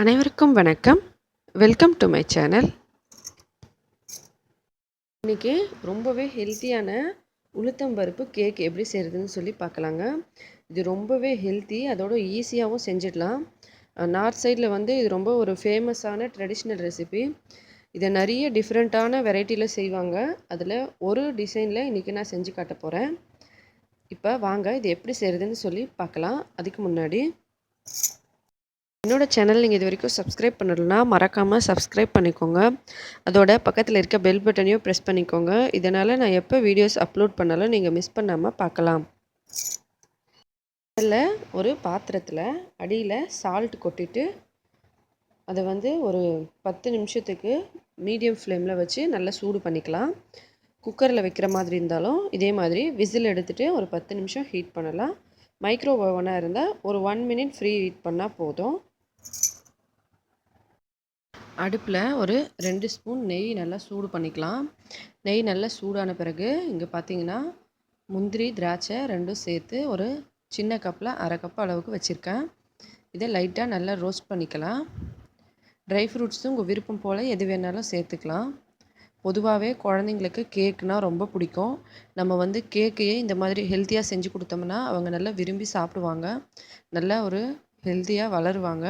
அனைவருக்கும் வணக்கம். Welcome to my channel இன்றைக்கி ரொம்பவே ஹெல்த்தியான உளுத்தம் பருப்பு கேக் எப்படி செய்கிறதுன்னு சொல்லி பார்க்கலாங்க. இது ரொம்பவே ஹெல்த்தி அதோட ஈஸியாகவும் செஞ்சிடலாம். நார்த் சைடில் வந்து இது ரொம்ப ஒரு ஃபேமஸான ட்ரெடிஷ்னல் ரெசிபி இதை நிறைய டிஃப்ரெண்ட்டான வெரைட்டியில் செய்வாங்க. அதில் ஒரு டிசைனில் இன்றைக்கி நான் செஞ்சு காட்ட போகிறேன் இப்போ வாங்க இது எப்படி செய்கிறதுன்னு சொல்லி பார்க்கலாம். அதுக்கு முன்னாடி என்னோடய சேனல் நீங்கள் இது வரைக்கும் சப்ஸ்கிரைப் பண்ணலன்னா மறக்காமல் சப்ஸ்கிரைப் பண்ணிக்கோங்க. அதோட பக்கத்தில் இருக்க பெல் பட்டனையும் ப்ரெஸ் பண்ணிக்கோங்க. இதனால் நான் எப்போ வீடியோஸ் அப்லோட் பண்ணாலும் நீங்கள் மிஸ் பண்ணாமல் பார்க்கலாம். அதில் ஒரு பாத்திரத்தில் அடியில் சால்ட் கொட்டிட்டு அதை வந்து ஒரு பத்து நிமிஷத்துக்கு மீடியம் ஃப்ளேமில் வச்சு நல்லா சூடு பண்ணிக்கலாம். குக்கரில் வைக்கிற மாதிரி இருந்தாலும் இதே மாதிரி விசில் எடுத்துகிட்டு ஒரு பத்து நிமிஷம் ஹீட் பண்ணலாம். மைக்ரோ ஓவனாக இருந்தால் ஒரு ஒன் மினிட் ஃப்ரீ ஹீட் பண்ணால் போதும். அடுப்பில் ஒரு ரெண்டு ஸ்பூன் நெய் நல்லா சூடு பண்ணிக்கலாம். நெய் நல்லா சூடான பிறகு இங்கே பார்த்தீங்கன்னா முந்திரி திராட்சை ரெண்டும் சேர்த்து ஒரு சின்ன கப்பில் அரை கப் அளவுக்கு வச்சுருக்கேன். இதை லைட்டாக நல்லா ரோஸ்ட் பண்ணிக்கலாம். ட்ரை ஃப்ரூட்ஸும் உங்கள் விருப்பம் போல் எது வேணாலும் சேர்த்துக்கலாம். பொதுவாகவே குழந்தைங்களுக்கு கேக்குனால் ரொம்ப பிடிக்கும். நம்ம வந்து கேக்கையே இந்த மாதிரி ஹெல்த்தியாக செஞ்சு கொடுத்தோம்னா அவங்க நல்லா விரும்பி சாப்பிடுவாங்க. நல்லா ஒரு ஹெல்த்தியாக வளருவாங்க.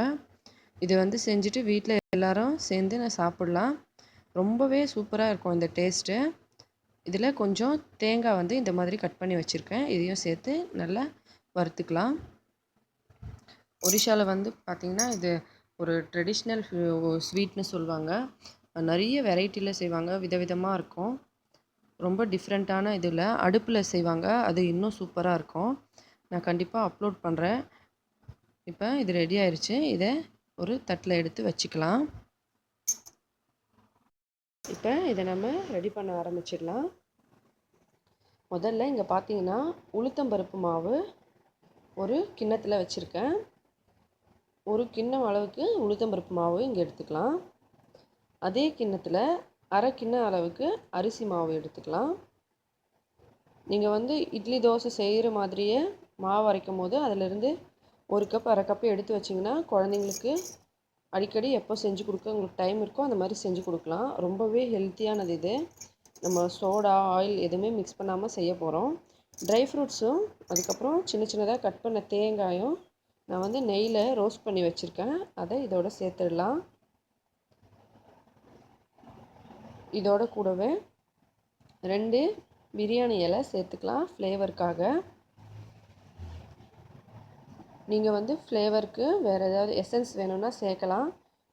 இது வந்து செஞ்சுட்டு வீட்டில் எல்லோரும் சேர்ந்து நான் சாப்பிட்லாம். ரொம்பவே சூப்பராக இருக்கும் இந்த டேஸ்ட்டு இதில் கொஞ்சம் தேங்காய் வந்து இந்த மாதிரி கட் பண்ணி வச்சுருக்கேன். இதையும் சேர்த்து நல்லா வறுத்துக்கலாம். ஒரிஷாவில் வந்து பார்த்திங்கன்னா இது ஒரு ட்ரெடிஷ்னல் ஸ்வீட்னு சொல்லுவாங்க. நிறைய வெரைட்டியில் செய்வாங்க. விதவிதமாக இருக்கும். ரொம்ப டிஃப்ரெண்ட்டான இதில் அடுப்பில் செய்வாங்க. அது இன்னும் சூப்பராக இருக்கும். நான் கண்டிப்பாக அப்லோட் பண்ணுறேன் இப்போ இது ரெடி ஆயிடுச்சு இதை ஒரு தட்டில் எடுத்து வச்சுக்கலாம். இப்போ இதை நம்ம ரெடி பண்ண ஆரம்பிச்சிடலாம். முதல்ல இங்கே பார்த்தீங்கன்னா உளுத்தம்பருப்பு மாவு ஒரு கிண்ணத்தில் வச்சுருக்கேன். ஒரு கிண்ணம் அளவுக்கு உளுத்தம்பருப்பு மாவு இங்கே எடுத்துக்கலாம். அதே கிண்ணத்தில் அரை கிண்ண அளவுக்கு அரிசி மாவு எடுத்துக்கலாம். நீங்கள் வந்து இட்லி தோசை செய்கிற மாதிரியே மாவு அரைக்கும் போது அதிலிருந்து ஒரு கப் அரை கப்பு எடுத்து வச்சிங்கன்னா குழந்தைங்களுக்கு அடிக்கடி எப்போ செஞ்சு கொடுக்க உங்களுக்கு டைம் இருக்கோ அந்த மாதிரி செஞ்சு கொடுக்கலாம். ரொம்பவே ஹெல்த்தியானது இது. நம்ம சோடா ஆயில் எதுவுமே மிக்ஸ் பண்ணாமல் செய்ய போகிறோம் ட்ரை ஃப்ரூட்ஸும் அதுக்கப்புறம் சின்ன சின்னதாக கட் பண்ண தேங்காயும் நான் வந்து நெய்யில் ரோஸ்ட் பண்ணி வச்சுருக்கேன். அதை இதோட சேர்த்துடலாம். இதோட கூடவே ரெண்டு பிரியாணி இலை சேர்த்துக்கலாம் ஃப்ளேவருக்காக நீங்கள் வந்து ஃப்ளேவருக்கு வேறு ஏதாவது எசன்ஸ் வேணும்னா சேர்க்கலாம்.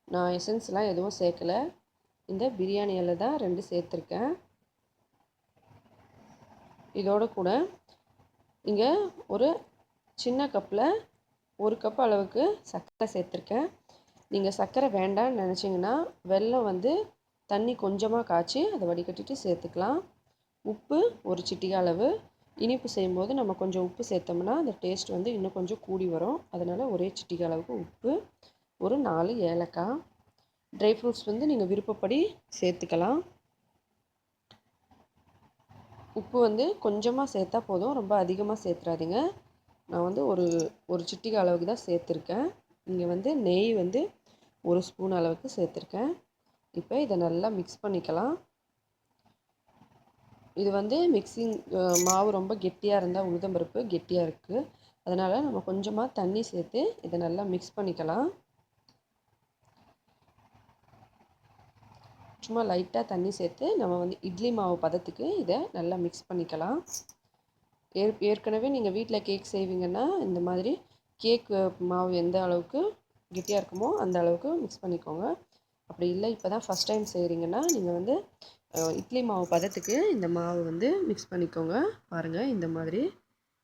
நான் எசன்ஸ்லாம் எதுவும் சேர்க்கலை. இந்த பிரியாணியில் தான் ரெண்டு சேர்த்துருக்கேன். இதோட கூட இங்கே ஒரு சின்ன கப்பில் ஒரு கப் அளவுக்கு சர்க்கரை சேர்த்துருக்கேன். நீங்கள் சர்க்கரை வேண்டாம்னு நினச்சிங்கன்னா வெல்லம் வந்து தண்ணி கொஞ்சமாக காய்ச்சி அதை வடிகட்டிட்டு சேர்த்துக்கலாம். உப்பு ஒரு சிட்டிகை அளவு. இனிப்பு செய்யும்போது நம்ம கொஞ்சம் உப்பு சேர்த்தோம்னா அந்த டேஸ்ட் வந்து இன்னும் கொஞ்சம் கூடி வரும். அதனால் ஒரே சிட்டிகை அளவுக்கு உப்பு ஒரு நாலு ஏலக்காய். ட்ரை ஃப்ரூட்ஸ் வந்து நீங்கள் விருப்பப்படி சேர்த்துக்கலாம். உப்பு வந்து கொஞ்சமாக சேர்த்தா போதும். ரொம்ப அதிகமாக சேர்த்துறாதீங்க. நான் வந்து ஒரு ஒரு சிட்டிகை அளவுக்கு தான் சேர்த்துருக்கேன். இங்கே வந்து நெய் வந்து ஒரு ஸ்பூன் அளவுக்கு சேர்த்துருக்கேன். இப்போ இதை நல்லா மிக்ஸ் பண்ணிக்கலாம். இது வந்து மிக்சிங் மாவு ரொம்ப கெட்டியாக இருந்தால் உளுதம்பருப்பு கெட்டியாக இருக்குது அதனால் நம்ம கொஞ்சமாக தண்ணி சேர்த்து இதை நல்லா மிக்ஸ் பண்ணிக்கலாம். சும்மா லைட்டாக தண்ணி சேர்த்து நம்ம வந்து இட்லி மாவு பதத்துக்கு இதை நல்லா மிக்ஸ் பண்ணிக்கலாம். ஏற் ஏற்கனவே நீங்கள் வீட்டில் கேக் செய்வீங்கன்னா இந்த மாதிரி கேக் மாவு எந்த அளவுக்கு கெட்டியாக இருக்குமோ அந்த அளவுக்கு மிக்ஸ் பண்ணிக்கோங்க. அப்படி இல்லை இப்போ தான் ஃபஸ்ட் டைம் செய்கிறீங்கன்னா நீங்கள் வந்து இட்லி மாவு பதத்துக்கு இந்த மாவு வந்து மிக்ஸ் பண்ணிக்கோங்க. பாருங்கள் இந்த மாதிரி.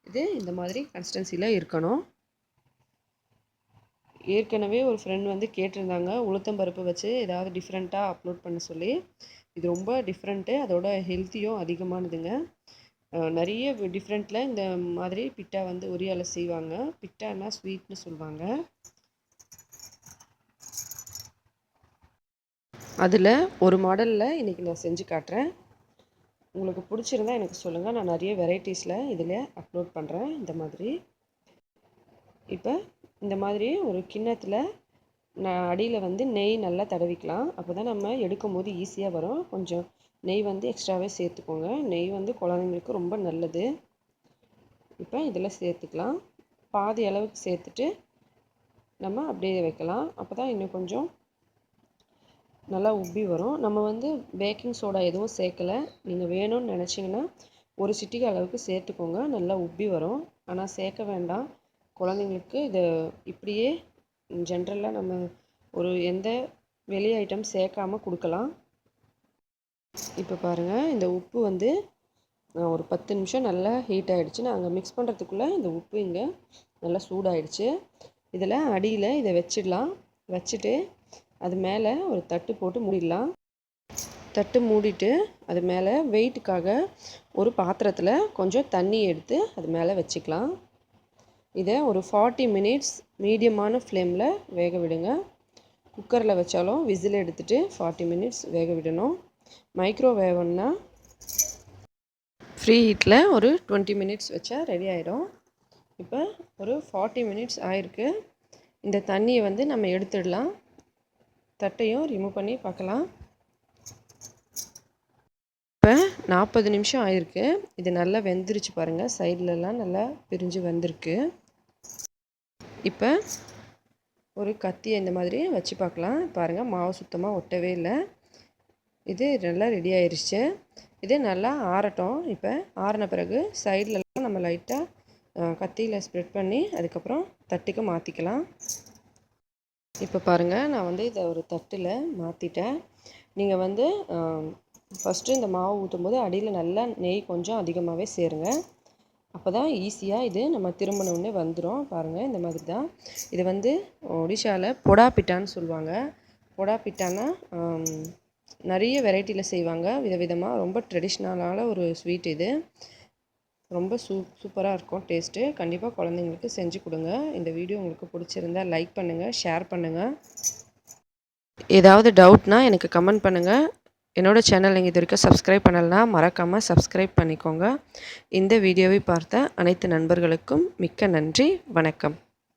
இது இந்த மாதிரி கன்சிஸ்டன்சியில் இருக்கணும். ஏற்கனவே ஒரு ஃப்ரெண்ட் வந்து கேட்டிருந்தாங்க. உளுத்தம்பருப்பு வச்சு ஏதாவது டிஃப்ரெண்ட்டாக அப்லோட் பண்ண சொல்லி. இது ரொம்ப டிஃப்ரெண்ட்டு அதோட ஹெல்த்தியும் அதிகமானதுங்க. நிறைய டிஃப்ரெண்ட்டில் இந்த மாதிரி பிட்டா வந்து ஒரியால் செய்வாங்க. பிட்டான்னா ஸ்வீட்னு சொல்லுவாங்க அதில் ஒரு மாடலில் இன்றைக்கி நான் செஞ்சு காட்டுறேன். உங்களுக்கு பிடிச்சிருந்தா எனக்கு சொல்லுங்கள் நான் நிறைய வெரைட்டிஸில் இதில் அப்லோட் பண்ணுறேன் இந்த மாதிரி. இப்போ இந்த மாதிரி ஒரு கிண்ணத்தில் நான் அடியில் வந்து நெய் நல்லா தடவிக்கலாம். அப்போ தான் நம்ம எடுக்கும் போது ஈஸியாக வரும். கொஞ்சம் நெய் வந்து எக்ஸ்ட்ராவே சேர்த்துக்கோங்க. நெய் வந்து குழந்தைங்களுக்கு ரொம்ப நல்லது. இப்போ இதில் சேர்த்துக்கலாம். பாதி அளவுக்கு சேர்த்துட்டு நம்ம அப்படியே வைக்கலாம். அப்போ தான் இன்னும் கொஞ்சம் நல்லா உப்பி வரும். நம்ம வந்து பேக்கிங் சோடா எதுவும் சேர்க்கலை. நீங்கள் வேணும்னு நினச்சிங்கன்னா ஒரு சிட்டிகை அளவுக்கு சேர்த்துக்கோங்க. நல்லா உப்பி வரும். ஆனால் சேர்க்க வேண்டாம். குழந்தைங்களுக்கு இதை இப்படியே ஜென்ரலாக நம்ம ஒரு எந்த வெளி ஐட்டம் சேர்க்காம கொடுக்கலாம். இப்போ பாருங்கள் இந்த உப்பு வந்து ஒரு பத்து நிமிஷம் நல்லா ஹீட் ஆகிடுச்சு நாங்கள் மிக்ஸ் பண்ணுறதுக்குள்ளே இந்த உப்பு இங்கே நல்லா சூடாயிடுச்சு. இதில் அடியில் இதை வச்சிடலாம். வச்சுட்டு அது மேலே ஒரு தட்டு போட்டு மூடிடலாம். தட்டு மூடிட்டு அது மேலே வெயிட்டுக்காக ஒரு பாத்திரத்தில் கொஞ்சம் தண்ணி எடுத்து அது மேலே வச்சுக்கலாம். இதை ஒரு ஃபார்ட்டி மினிட்ஸ் மீடியமான ஃப்ளேமில் வேக விடுங்க. குக்கரில் வச்சாலும் விசில் எடுத்துகிட்டு ஃபார்ட்டி மினிட்ஸ் வேக விடணும். மைக்ரோவேவ்னால் ஃப்ரீ ஹீட்டில் ஒரு டுவெண்ட்டி மினிட்ஸ் வச்சா ரெடி ஆகிடும் இப்போ ஒரு ஃபார்ட்டி மினிட்ஸ் ஆயிருக்கு. இந்த தண்ணியை வந்து நம்ம எடுத்துடலாம். தட்டையும் ரிமூவ் பண்ணி பார்க்கலாம். இப்போ நாற்பது நிமிஷம் ஆயிருக்கு. இது நல்லா வெந்துருச்சு பாருங்கள் சைட்லலாம் நல்லா பிரிஞ்சு வந்திருக்கு. இப்போ ஒரு கத்தியை இந்த மாதிரி வச்சு பார்க்கலாம். பாருங்கள் மாவு சுத்தமாக ஒட்டவே இல்லை. இது நல்லா ரெடி ஆயிடுச்சு இது நல்லா ஆறட்டும். இப்போ ஆறின பிறகு சைட்லலாம் நம்ம லைட்டாக கத்தியில் ஸ்ப்ரெட் பண்ணி அதுக்கப்புறம் தட்டுக்கு மாற்றிக்கலாம் இப்போ பாருங்கள் நான் வந்து இதை ஒரு தட்டில் மாற்றிட்டேன் நீங்கள் வந்து ஃபஸ்ட்டு இந்த மாவு ஊற்றும் போது அடியில் நல்லா நெய் கொஞ்சம் அதிகமாகவே சேருங்க. அப்போ தான் ஈஸியாக இது நம்ம திரும்பினோடனே வந்துடும் பாருங்கள் இந்த மாதிரி தான் இது வந்து ஒடிஷாவில் பொடா பிட்டான்னு சொல்லுவாங்க. பொடா பிட்டானா நிறைய வெரைட்டியில் செய்வாங்க. விதவிதமாக ரொம்ப ட்ரெடிஷ்னலான ஒரு ஸ்வீட் இது. ரொம்ப சூ சூப்பராக இருக்கும். டேஸ்ட்டு. கண்டிப்பாக குழந்தைங்களுக்கு செஞ்சு கொடுங்க. இந்த வீடியோ உங்களுக்கு பிடிச்சிருந்தா லைக் பண்ணுங்கள் ஷேர் பண்ணுங்கள் ஏதாவது டவுட்னா எனக்கு கமெண்ட் பண்ணுங்கள் என்னோடய சேனல் நீங்கள் இது வரைக்கும் சப்ஸ்கிரைப் பண்ணலைன்னா மறக்காமல் சப்ஸ்கிரைப் பண்ணிக்கோங்க. இந்த வீடியோவை பார்த்த அனைத்து நண்பர்களுக்கும் மிக்க நன்றி. வணக்கம்.